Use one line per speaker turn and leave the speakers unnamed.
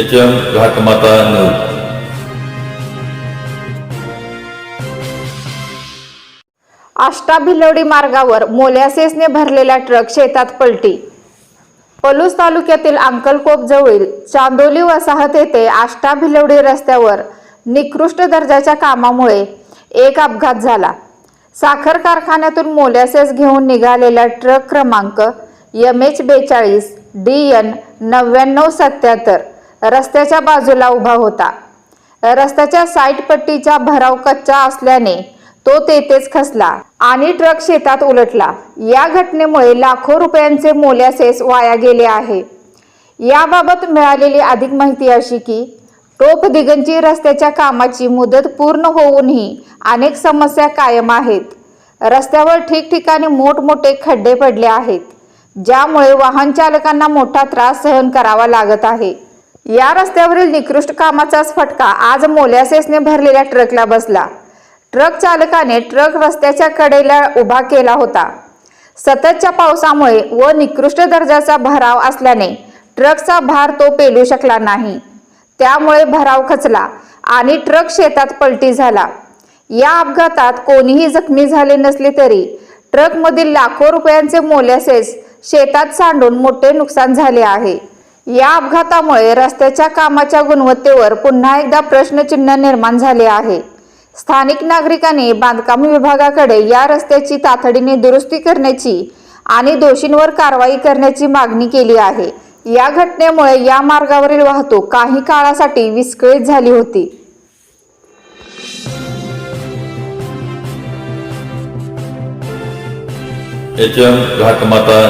H M Ghatmata news
Ashta Bhilwadi मार्गावर मोलॅसेसने भरलेला ट्रक शेतात पलटी. पलूस तालुक्यातील अंकलकोप जवळील चांदोली वसाहत येथे आष्टा भिलवडी रस्त्यावर निकृष्ट दर्जाच्या कामामुळे एक अपघात झाला. साखर कारखान्यातून मोलॅसेस घेऊन निघालेला ट्रक क्रमांक यम एच बेचाळीस डी एन नव्याण्णव सत्याहत्तर. रस्त्याच्या बाजूला उभा होता. रस्त्याच्या साईट पट्टीचा भराव कच्चा असल्याने तो तेथेच खसला आणि ट्रक शेतात उलटला. या घटनेमुळे लाखो रुपयांचे मोल्यासेस वाया गेले आहे. याबाबत मिळालेली अधिक माहिती अशी की टोप दिगंची रस्त्याच्या कामाची मुदत पूर्ण होऊनही अनेक समस्या कायम आहेत. रस्त्यावर ठिकठिकाणी मोठमोठे खड्डे पडले आहेत ज्यामुळे वाहन चालकांना मोठा त्रास सहन करावा लागत आहे. या रस्त्यावरील निकृष्ट कामाचाच फटका आज मोलॅसेसने भरलेल्या ट्रकला बसला. ट्रक चालकाने ट्रक रस्त्याच्या कडेला उभा केला होता. सततच्या पावसामुळे व निकृष्ट दर्जाचा भराव असल्याने ट्रकचा भार तो पेलू शकला नाही. त्यामुळे भराव खचला आणि ट्रक शेतात पलटी झाला. या अपघातात कोणीही जखमी झाले नसले तरी ट्रकमधील लाखो रुपयांचे मोलॅसेस शेतात सांडून मोठे नुकसान झाले आहे. या अपघातामुळे रस्त्याच्या कामाच्या गुणवत्तेवर पुन्हा एकदा प्रश्नचिन्ह निर्माण झाले आहे. स्थानिक नागरिकांनी बांधकाम विभागाकडे या रस्त्याची तातडीने दुरुस्ती करण्याची आणि दोषींवर कारवाई करण्याची मागणी केली आहे. या घटनेमुळे या मार्गावरील वाहतूक काही काळासाठी विस्कळीत झाली होती.
H M घाटमाता